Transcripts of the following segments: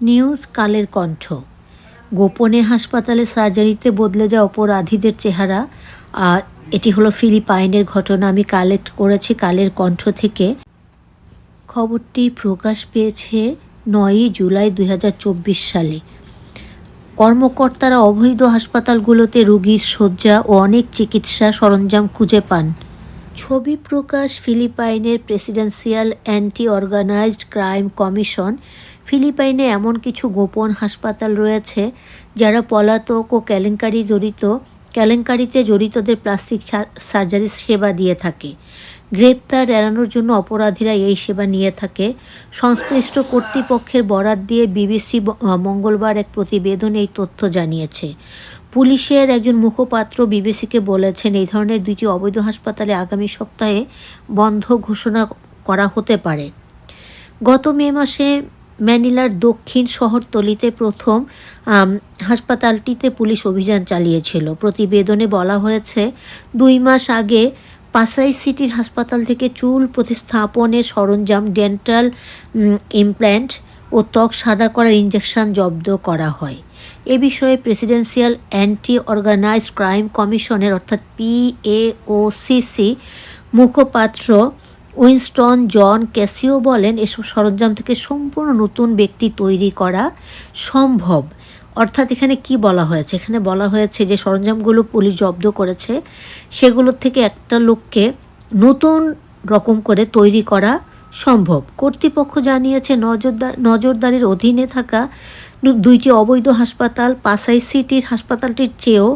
News Kaler Kantho. গোপনে হাসপাতালে সার্জারিতে বদলে যাওয়া অপরাধীদের চেহারা, আর এটি হলো ফিলিপাইনের ঘটনা, আমি কালেক্ট করেছি কালের কণ্ঠ থেকে। খবরটি প্রকাশ পেয়েছে নয়ই জুলাই দুই হাজার চব্বিশ সালে। কর্মকর্তারা অবৈধ হাসপাতালগুলোতে রোগীর শয্যা ও অনেক চিকিৎসা সরঞ্জাম খুঁজে পান। ছবি প্রকাশ ফিলিপাইনের presidential anti organised crime commission ফিলিপাইনে এমন কিছু গোপন হাসপাতাল রয়েছে যারা পলাতক ও কেলেঙ্কারি জড়িত, কেলেঙ্কারিতে জড়িতদের প্লাস্টিক সার্জারি সেবা দিয়ে থাকে। গ্রেপ্তার এড়ানোর জন্য অপরাধীরা এই সেবা নিয়ে থাকে। সংশ্লিষ্ট কর্তৃপক্ষের বরাত দিয়ে বিবিসি মঙ্গলবার এক প্রতিবেদনে এই তথ্য জানিয়েছে। পুলিশের একজন মুখপাত্র বিবিসিকে বলেছেন, এই ধরনের দুটি অবৈধ হাসপাতালে আগামী সপ্তাহে বন্ধ ঘোষণা করা হতে পারে। গত মে মাসে ম্যানিলার দক্ষিণ শহরতলিতে প্রথম হাসপাতালটিতে পুলিশ অভিযান চালিয়েছিল। প্রতিবেদনে বলা হয়েছে, দুই মাস আগে পাসাই সিটির হাসপাতাল থেকে চুল প্রতিস্থাপনের সরঞ্জাম, ডেন্টাল ইমপ্ল্যান্ট ও ত্বক সাদা করার ইঞ্জেকশন জব্দ করা হয়। এ বিষয়ে প্রেসিডেন্সিয়াল অ্যান্টি অর্গানাইজড ক্রাইম কমিশনের, অর্থাৎ পিএওসিসি মুখপাত্র উইনস্টন, জন ক্যাসিও বলেন, এসব সরঞ্জাম থেকে সম্পূর্ণ নতুন ব্যক্তি তৈরি করা সম্ভব। অর্থাৎ এখানে কি বলা হয়েছে? এখানে বলা হয়েছে যে সরঞ্জামগুলো পুলিশ জব্দ করেছে সেগুলোর থেকে একটা লোককে নতুন রকম করে তৈরি করা সম্ভব। কর্তৃপক্ষ জানিয়েছে নজরদার নজরদারির অধীনে থাকা দুইটি অবৈধ হাসপাতাল, পাসাই সিটির হাসপাতালটির চেয়েও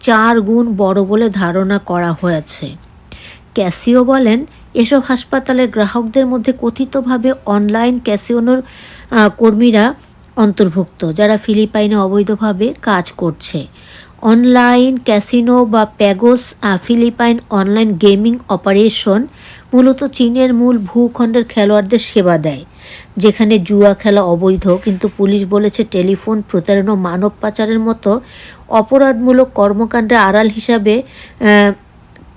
চার গুণ বড় বলে ধারণা করা হয়েছে। ক্যাসিও বলেন এসব হাসপাতালের গ্রাহকদের মধ্যে কথিতভাবে অনলাইন ক্যাসিওনোর কর্মীরা অন্তর্ভুক্ত, যারা ফিলিপাইনে অবৈধভাবে কাজ করছে। অনলাইন ক্যাসিনো বা প্যাগোস ফিলিপাইন অনলাইন গেমিং অপারেশন মূলত চীনের মূল ভূখণ্ডের খেলোয়াড়দের সেবা দেয়, যেখানে জুয়া খেলা অবৈধ, কিন্তু পুলিশ বলেছে টেলিফোন প্রতারণা মানব পাচারের মতো অপরাধমূলক কর্মকাণ্ডে আড়াল হিসাবে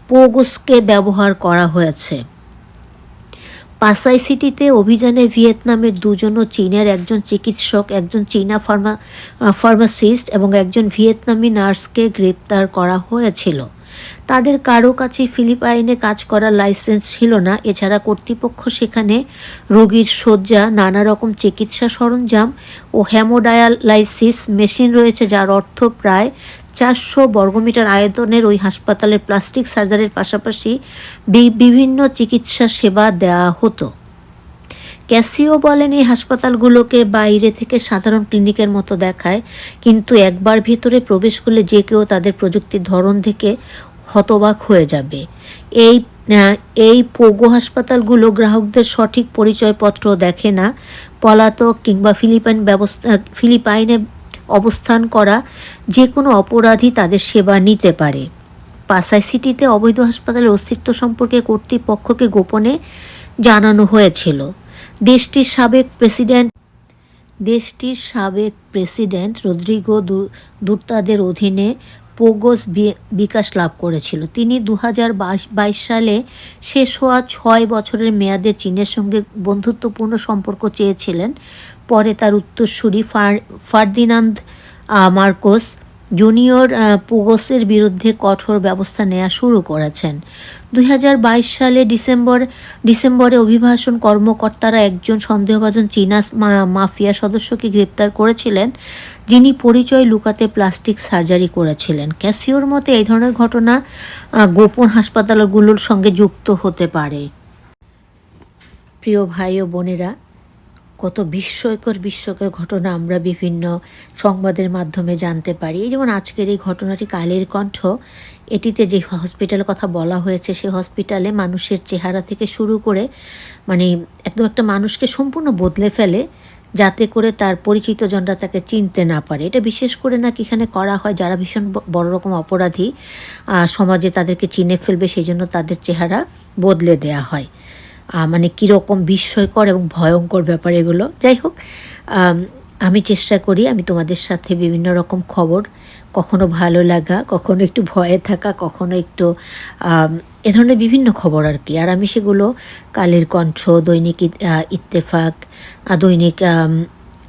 পোগোসকে ব্যবহার করা হয়েছে। পাসাই সিটিতে অভিযানে ভিয়েতনামের দুজন ও চীনের একজন চিকিৎসক, একজন চীনা ফার্মা ফার্মাসিস্ট এবং একজন ভিয়েতনামি নার্সকে গ্রেপ্তার করা হয়েছিল। তাদের কারও কাছে ফিলিপাইনে কাজ করার লাইসেন্স ছিল না। এছাড়া কর্তৃপক্ষ সেখানে রোগীর শয্যা নানা রকম চিকিৎসা সরঞ্জাম ও হ্যামোডায়ালাইসিস মেশিন রয়েছে, যার অর্থ প্রায় চারশো বর্গমিটার আয়তনের ওই হাসপাতালের প্লাস্টিক সার্জারির পাশাপাশি বিভিন্ন চিকিৎসা সেবা দেওয়া হতো। ক্যাসিও বলেন এই হাসপাতালগুলোকে বাইরে থেকে সাধারণ ক্লিনিকের মতো দেখায়, কিন্তু একবার ভেতরে প্রবেশ করলে যে কেউ তাদের প্রযুক্তির ধরন থেকে হতবাক হয়ে যাবে। এই এই পোগো হাসপাতালগুলো গ্রাহকদের সঠিক পরিচয়পত্র দেখে না, পলাতক কিংবা ফিলিপাইন ব্যবস্থা, ফিলিপাইনে অবস্থান করা যে কোনো অপরাধী তাদের সেবা নিতে পারে। পাসাই সিটিতে অবৈধ হাসপাতালের অস্তিত্ব সম্পর্কে কর্তৃপক্ষকে গোপনে জানানো হয়েছিল। দেশটির সাবেক প্রেসিডেন্ট দেশটির সাবেক প্রেসিডেন্ট রদ্রিগো দুর্তাদের অধীনে পোগোস বিকাশ লাভ করেছিল। তিনি দু বাইশ সালে শেষ হওয়া ছয় বছরের মেয়াদে চীনের সঙ্গে বন্ধুত্বপূর্ণ সম্পর্ক চেয়েছিলেন। পরে তার উত্তরসূরি ফার- ফার্দিনান্দ মার্কোস জুনিয়র পুগোসের বিরুদ্ধে কঠোর ব্যবস্থা নেওয়া শুরু করেছেন। দু হাজার বাইশ সালে ডিসেম্বর, ডিসেম্বরে অভিবাসন কর্মকর্তারা একজন সন্দেহভাজন চীনা মাফিয়া সদস্যকে গ্রেপ্তার করেছিলেন, যিনি পরিচয় লুকাতে প্লাস্টিক সার্জারি করেছিলেন। ক্যাসিওর মতে এই ধরনের ঘটনা গোপন হাসপাতালগুলোর সঙ্গে যুক্ত হতে পারে। প্রিয় ভাই ও বোনেরা কত বিস্ময়কর বিস্ময়কর ঘটনা আমরা বিভিন্ন সংবাদের মাধ্যমে জানতে পারি। এই যেমন আজকের এই ঘটনাটি কালের কণ্ঠ, এটিতে যে হসপিটালের কথা বলা হয়েছে সেই হসপিটালে মানুষের চেহারা থেকে শুরু করে মানে একদম একটা মানুষকে সম্পূর্ণ বদলে ফেলে, যাতে করে তার পরিচিত জনরা তাকে চিনতে না পারে। এটা বিশেষ করে নাকি এখানে করা হয়, যারা ভীষণ বড় রকম অপরাধী সমাজে তাদেরকে চিনে ফেলবে সেই জন্য তাদের চেহারা বদলে দেয়া হয়। মানে কীরকম বিস্ময়কর এবং ভয়ঙ্কর ব্যাপার এগুলো। যাই হোক, আমি চেষ্টা করি, আমি তোমাদের সাথে বিভিন্ন রকম খবর, কখনো ভালো লাগা, কখনো একটু ভয়ে থাকা, কখনো একটু এ ধরনের বিভিন্ন খবর আর কি। আর আমি সেগুলো কালের কণ্ঠ, দৈনিক ইত্তেফাক দৈনিক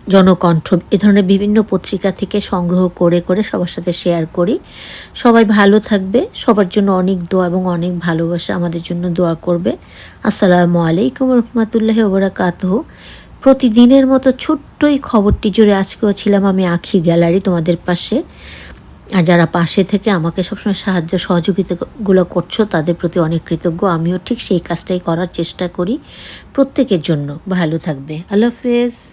জনকণ্ঠ, এ ধরনের বিভিন্ন পত্রিকা থেকে সংগ্রহ করে করে সবার সাথে শেয়ার করি। সবাই ভালো থাকবে, সবার জন্য অনেক দোয়া এবং অনেক ভালোবাসা আমাদের জন্য দোয়া করবে। আসসালামু আলাইকুম রহমতুল্লাহ ওবরাকাতহ। প্রতিদিনের মতো ছোট্টই খবরটি জুড়ে আজকেও ছিলাম আমি আখি গ্যালারি তোমাদের পাশে। আর যারা পাশে থেকে আমাকে সবসময় সাহায্য সহযোগিতাগুলো করছ, তাদের প্রতি অনেক কৃতজ্ঞ। আমিও ঠিক সেই কাজটাই করার চেষ্টা করি প্রত্যেকের জন্য। ভালো থাকবে। আল্লাহ হাফেজ।